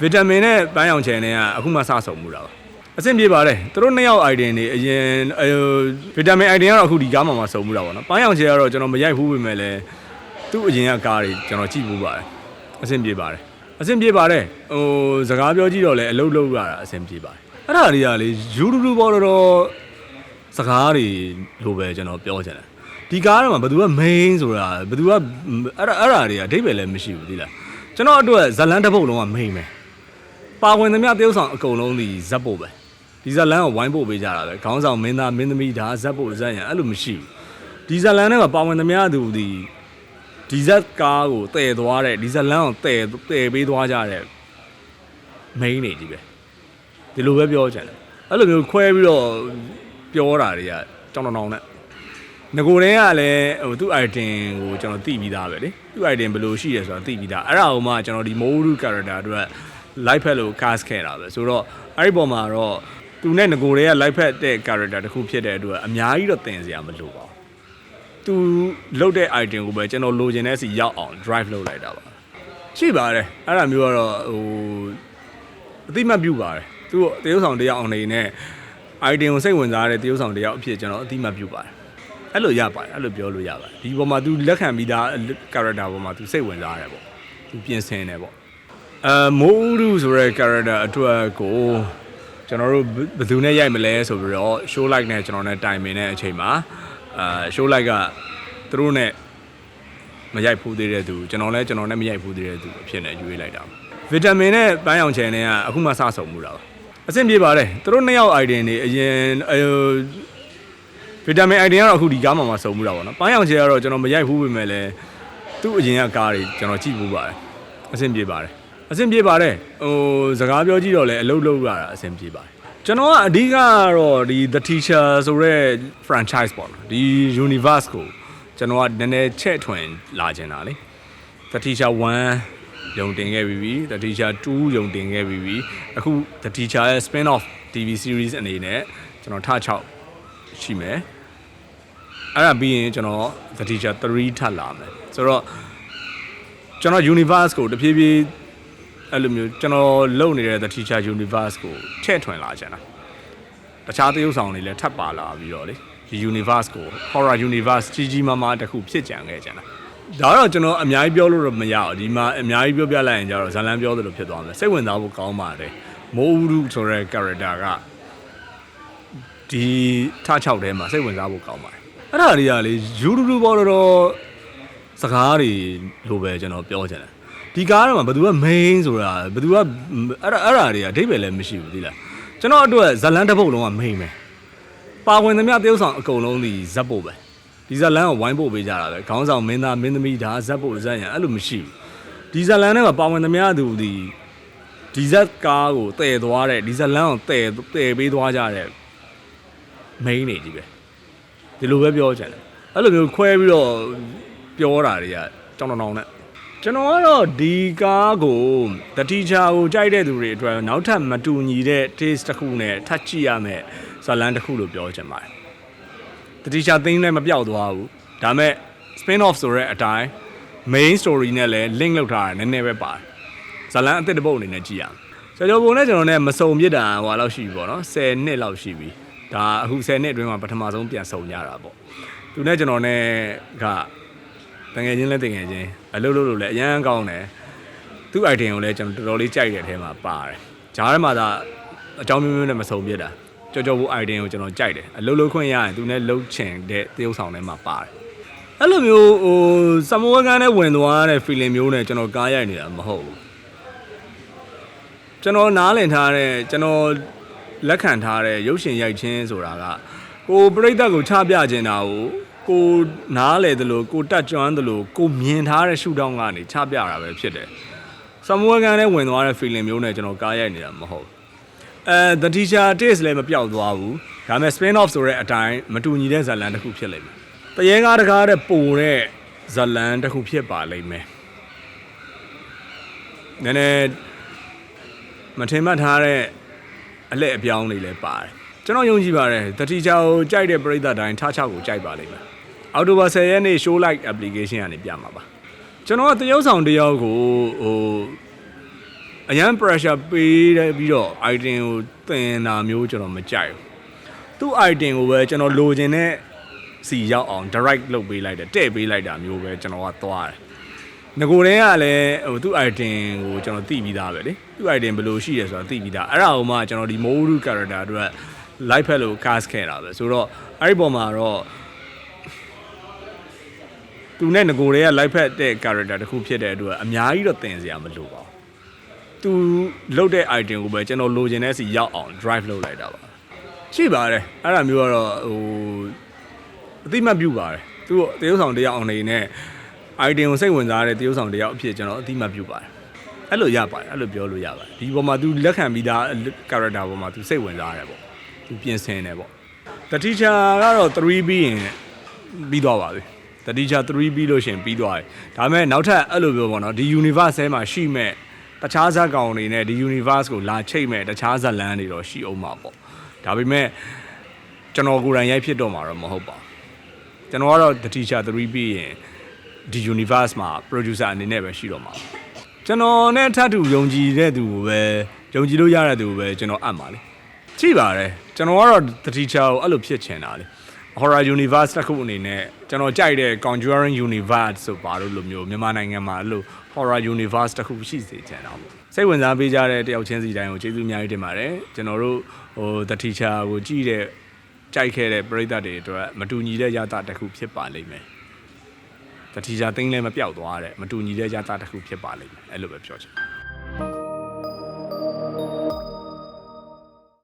ဗီတာမင်နဲ့ပန်းရောင်ချယ်နဲ့ကအခုမှစဆုံမှုတာပါအဆင်ပြေပါတယ်သူတို့နှစ်ယောက် item တွေအရင်အဲဗီတာမင် item ကတော့အခုဒီကားမှာမှဆုံမှုတာပေါ့နော်ပန်းရောင်ချယ်ကတော့ကျွန်တော်မရိုက်ဘူးပဲမဲ့လဲသူ့အရင်ကကားတွေကျွန်တော်ကြည့်ဘူးပါတယ်အဆင်ပြေပါတယ်အဆင်ပြေပါတယ်ဟိုစကားပြောကြည့်တော့လဲအလုပ်လုပ်ရတာအဆင်ပြေပါတယ်အဲ့ဒါတွေကလေယူတူတူပေါ်တော့စကားတွေလိုပဲကျွန်တော်ပြောချင်တယ်ဒီကားထဲမှာဘယ်သူက main ဆိုတာဘယ်သူကအဲ့ဒါအဲ့ဒါတွေကအဓိပ္ပာယ်လည်းမရှိဘူးသိလားကျွန်တော်အတွက်ဇလန်တစ်ပုတ်လုံးက main ပဲ ပါဝင်သမျှတရုပ်ဆောင်အကုန်လုံးဒီဇက်ပို့ပဲဒီဇက်လန်ကိုဝိုင်းပို့ပေးကြတာပဲခေါင်းဆောင်မင်းသားမင်းသမီးဒါဇက်ပို့ဇက်ရန်အဲ့လိုမရှိဘူးဒီဇက်လန်ထဲမှာပါဝင်သမျှသူဒီဒီဇက်ကားကိုတည်သွားတဲ့ဒီဇက်လန်ကိုတည်တည်ပေးသွားကြတဲ့ main နေကြီးပဲဒီလိုပဲပြောချင်တယ်အဲ့လိုမျိုးခွဲပြီးတော့ပြောတာတွေကကြောင်တောင်တောင်နဲ့ငကိုတည်းကလည်းဟိုသူ့ item ကိုကျွန်တော်သိပြီးသားပဲလေသူ့ item ဘယ်လိုရှိရဲဆိုတာသိပြီးသားအဲ့ဒါကိုမှကျွန်တော်ဒီ Moru character အတွက် live pad လို့ cast ခဲ့တာပဲဆိုတော့အဲ့ဒီပုံမှာတော့သူနဲ့ငကိုတွေက live pad တဲ့ character တစ်ခုဖြစ်တဲ့အတွက်အများကြီးတော့သင်စရာမလိုပါဘူးသူလုတ်တဲ့ item ကိုပဲကျွန်တော်လိုချင်တဲ့စီရောက်အောင် drive လုပ်လိုက်တာပါရှိပါတယ်အဲ့ဒါမျိုးကတော့ဟိုအတိမတ်ပြုပါတယ်သူ့တရုပ်ဆောင်တစ်ယောက်အနေနဲ့ item ကိုစိတ်ဝင်စားတဲ့တရုပ်ဆောင်တစ်ယောက်အဖြစ်ကျွန်တော်အတိမတ်ပြုပါတယ်အဲ့လိုရပါတယ်အဲ့လိုပြောလို့ရပါတယ်ဒီပုံမှာ तू လက်ခံပြီးသား character ပုံမှာ तू စိတ်ဝင်စားရတယ်ပေါ့ तू ပြင်ဆင်တယ်ပေါ့ အဲမိုးဥရုဆိုတဲ့ character အတွက်ကိုကျွန်တော်တို့ဘယ်သူနဲ့ရိုက်မလဲဆိုပြီးတော့ show like နဲ့ကျွန်တော်နဲ့တိုင်ပင်တဲ့အချိန်မှာအာ show like ကသူတို့နဲ့မရိုက်ဘူးသေးတဲ့သူကျွန်တော်လည်းကျွန်တော်နဲ့မရိုက်ဘူးသေးတဲ့သူအဖြစ်နဲ့ရွေးလိုက်တာဗီတာမင်နဲ့ပန်းရောင်ချယ်နဲ့ကအခုမှစဆုံမှုတာပါအဆင်ပြေပါတယ်သူတို့နှစ်ယောက် item တွေအရင်အဲဗီတာမင် item ကတော့အခုဒီကားမှာမှဆုံမှုတာပေါ့နော်ပန်းရောင်ချယ်ကတော့ကျွန်တော်မရိုက်ဘူးပဲမဲ့လဲသူ့အရင်ကကားတွေကျွန်တော်ကြည့်ဘူးပါတယ်အဆင်ပြေပါတယ် အဆင်ပြေပါတယ်ဟိုစကားပြောကြည့်တော့လဲအလုပ်လုပ်ရတာအဆင်ပြေပါတယ်ကျွန်တော်ကအဓိကကတော့ဒီ The Teacher ဆိုတဲ့ franchise ပေါ့နော်ဒီ universe ကိုကျွန်တော်ကနည်းနည်းချက်ထွင်လာချင်တာလေ The Teacher 1ယုံတင်ခဲ့ပြီးပြီ The Teacher 2ယုံတင်ခဲ့ပြီးပြီအခု The Teacher ရဲ့ spin off TV series အနေနဲ့ကျွန်တော်ထ6ရှိမယ်အဲ့ဒါပြီးရင်ကျွန်တော် The Teacher 3ထပ်လာမယ်ဆိုတော့ကျွန်တော် universe ကိုတဖြည်းဖြည်း အဲ့လိုမျိုးကျွန်တော်လုပ်နေတဲ့ The Teacher Universe ကိုထည့်ထွင်လာချင်တာတခြားသရုပ်ဆောင်တွေလည်းထပ်ပါလာပြီးတော့လေဒီ Universe ကို Horror Universe ကြီးကြီးမားမားတစ်ခုဖြစ်ကြံခဲ့ချင်တာဒါတော့ကျွန်တော်အများကြီးပြောလို့တော့မရဘူးဒီမှာအများကြီးပြောပြလိုက်ရင်ကျတော့ဇလန်းပြောသလိုဖြစ်သွားမယ်စိတ်ဝင်စားဖို့ကောင်းပါတယ်မိုးဥရုဆိုတဲ့ character ကဒီထ6ထဲမှာစိတ်ဝင်စားဖို့ကောင်းပါတယ်အဲ့ဒါတွေကလေယူတူတူပေါ်တော့စကားတွေလိုပဲကျွန်တော်ပြောချင်တယ် ဒီကားထဲမှာဘယ်သူက main ဆိုတာဘယ်သူကအဲ့ဒါအဲ့ဒါတွေကအဓိပ္ပာယ်လည်းမရှိဘူးသိလားကျွန်တော်အတွက်ဇလန်တစ်ပုတ်လုံးက main ပဲပါဝင်သမျှတရုပ်ဆောင်အကုန်လုံးဒီဇက်ပို့ပဲဒီဇလန်ကိုဝိုင်းပို့ပေးကြတာပဲခေါင်းဆောင်မင်းသားမင်းသမီးဒါဇက်ပို့ဇက်ရန်အဲ့လိုမရှိဘူးဒီဇလန်ထဲမှာပါဝင်သမျှသူဒီဒီဇက်ကားကိုတည်သွားတဲ့ဒီဇလန်ကိုတည်တည်ပေးသွားကြတဲ့ main နေကြီးပဲဒီလိုပဲပြောချင်တယ်အဲ့လိုမျိုးခွဲပြီးတော့ပြောတာတွေကကြောင်တောင်တောင်နဲ့ ကျွန်တော်ကတော့ဒီကားကို The Teacher ကိုကြိုက်တဲ့သူတွေအတွက်နောက်ထပ်မတူညီတဲ့ taste တစ်ခုနဲ့ထပ်ကြည့်ရမယ်ဇာတ်လမ်းတစ်ခုလို့ပြောချင်ပါတယ် The Teacher သင်းလည်းမပြောက်သွားဘူးဒါမဲ့ spin off ဆိုတဲ့အတိုင်း main story နဲ့လည်း link လုပ်ထားတာနည်းနည်းပဲပါတယ်ဇာတ်လမ်းအသစ်တစ်ပုတ်အနေနဲ့ကြည့်ရမယ်ကျော်ကျော်ပုံနဲ့ကျွန်တော်နဲ့မစုံပြစ်တာဟိုလောက်ရှိပြီပေါ့နော်10နှစ်လောက်ရှိပြီဒါအခု10နှစ်အတွင်းမှာပထမဆုံးပြန်စုံကြတာပေါ့သူနဲ့ကျွန်တော်နဲ့ကတငယ်ချင်းလဲတငယ်ချင်း အလုပ်လုပ်လို့လည်းအရန်ကောင်းတယ်သူ့ item ကိုလည်းကျွန်တော်တော်တော်လေးကြိုက်တဲ့အထဲမှာပါတယ်ဂျားထဲမှာသာအကြောင်းမျိုးမျိုးနဲ့မစုံပြစ်တာကြော်ကြော်ဘူး item ကိုကျွန်တော်ကြိုက်တယ်အလုပ်လုပ်ခွင့်ရရင်သူနဲ့လုပ်ချင်တဲ့တရုပ်ဆောင်ထဲမှာပါတယ်အဲ့လိုမျိုးဟိုစမောကန်းနဲ့ဝင်သွားတဲ့ feeling မျိုးနဲ့ကျွန်တော်ကားရိုက်နေတာမဟုတ်ဘူးကျွန်တော်နားလည်ထားတဲ့ကျွန်တော်လက်ခံထားတဲ့ရုပ်ရှင်ရိုက်ခြင်းဆိုတာကကိုပြိတ္တကိုချပြခြင်းတာကို ကိုနားလေတယ်လို့ကိုတက်ကြွမ်းတယ်လို့ကိုမြင်ထားတဲ့ရှုထောင့်ကနေချပြတာပဲဖြစ်တယ်။စမွေးကန်နဲ့ဝင်သွားတဲ့ feeling မျိုးနဲ့ကျွန်တော်ကားရိုက်နေတာမဟုတ်ဘူး။အဲ the teacher taste လည်းမပြောက်သွားဘူး။ဒါပေမဲ့ spin off ဆိုတဲ့အတိုင်းမတူညီတဲ့ဇာတ်လမ်းတစ်ခုဖြစ်လိမ့်မယ်။တရေကားတကားတဲ့ပိုတဲ့ဇာတ်လမ်းတစ်ခုဖြစ်ပါလိမ့်မယ်။နည်းနည်းမထင်မှတ်ထားတဲ့အလက်အပြောင်းတွေလည်းပါတယ်။ကျွန်တော်ယုံကြည်ပါတယ်တတိချာကိုကြိုက်တဲ့ပရိသတ်တိုင်းထားချောက်ကိုကြိုက်ပါလိမ့်မယ်။ အော်တိုဘာ10ရက်နေ့ show like application ကနေပြမှာပါ။ကျွန်တော်ကတရုပ်ဆောင်တယောက်ကိုဟိုအရန် pressure ပေးတယ်ပြီးတော့ item ကိုသင်တာမျိုးကျွန်တော်မကြိုက်ဘူးသူ့ item ကိုပဲကျွန်တော်လိုချင်တဲ့စီရောက်အောင် direct လုပ်ပေးလိုက်တယ်တဲ့ပေးလိုက်တာမျိုးပဲကျွန်တော်ကသွားတယ်ငကိုတည်းကလည်းဟိုသူ့ item ကိုကျွန်တော်သိပြီးသားပဲလေသူ့ item ဘယ်လိုရှိရဆိုတာသိပြီးသားအဲ့ဒါကိုမှကျွန်တော်ဒီ Moru character အတွက် live ဖက်လို့ cast ခဲ့တာပဲဆိုတော့အဲ့ဒီပုံမှာတော့ သူနဲ့ငကိုတွေက live ဖက်တဲ့ character တစ်ခုဖြစ်တဲ့အတွက်အများကြီးတော့သင်စရာမလိုပါဘူး။ तू လုတ်တဲ့ item ကိုပဲကျွန်တော်လိုချင်တဲ့စီရောက်အောင် drive လုပ်လိုက်တာပါ။ရှိပါတယ်။အဲ့ဒါမျိုးကတော့ဟိုအတိမတ်ပြုပါတယ်။သူ့တရုပ်ဆောင်တယောက်အနေနဲ့ item ကိုစိတ်ဝင်စားတဲ့တရုပ်ဆောင်တယောက်အဖြစ်ကျွန်တော်အတိမတ်ပြုပါတယ်။အဲ့လိုရပါတယ်။အဲ့လိုပြောလို့ရပါတယ်။ဒီပေါ်မှာ तू လက်ခံပြီးသား character ပေါ်မှာ तू စိတ်ဝင်စားတယ်ပေါ့။ तू ပြင်ဆင်တယ်ပေါ့။ The teacher ကတော့ 3 ပြီးရင်ပြီးသွားပါပြီ။ The teacher 3ပြီးလို့ရှရင်ပြီးသွားပြီ။ဒါပေမဲ့နောက်ထပ်အဲ့လိုပြောပေါ့နော်ဒီ universe ထဲမှာရှိမဲ့တခြားဇာတ်ကောင်တွေနဲ့ဒီ universe ကိုလာချိတ်မဲ့တခြားဇာတ်လမ်းတွေတော့ရှိအောင်မှာပေါ့။ဒါပေမဲ့ကျွန်တော်ကိုယ်တိုင်ရိုက်ဖြစ်တော့မှာတော့မဟုတ်ပါဘူး။ကျွန်တော်ကတော့ The teacher 3ပြီးရင်ဒီ universe မှာ producer အနေနဲ့ပဲရှိတော့မှာပါ။ကျွန်တော်နဲ့ထပ်တူယုံကြည်တဲ့သူကိုပဲယုံကြည်လို့ရတဲ့သူကိုပဲကျွန်တော်အပ်ပါလေ။ကြည့်ပါတယ်ကျွန်တော်ကတော့ The teacher ကိုအဲ့လိုဖြစ်ချင်တာလေ။ horror universe တစ်ခုအနေနဲ့ကျွန်တော်ကြိုက်တဲ့ Conjuring universe ဆိုပါလို့လိုမျိုးမြန်မာနိုင်ငံမှာအဲ့လို horror universe တစ်ခုရှိစေချင်တာပေါ့စိတ်ဝင်စားပေးကြတဲ့တယောက်ချင်းစီတိုင်းကိုကျေးဇူးအများကြီးတင်ပါတယ်ကျွန်တော်တို့ဟို The Teacher ကိုကြည့်တဲ့ကြိုက်ခဲ့တဲ့ပရိသတ်တွေအတွက်မတူညီတဲ့ရတာတစ်ခုဖြစ်ပါလိမ့်မယ် The Teacher သိန်းလည်းမပြောက်သွားတဲ့မတူညီတဲ့ရတာတစ်ခုဖြစ်ပါလိမ့်မယ်အဲ့လိုပဲပြောချင်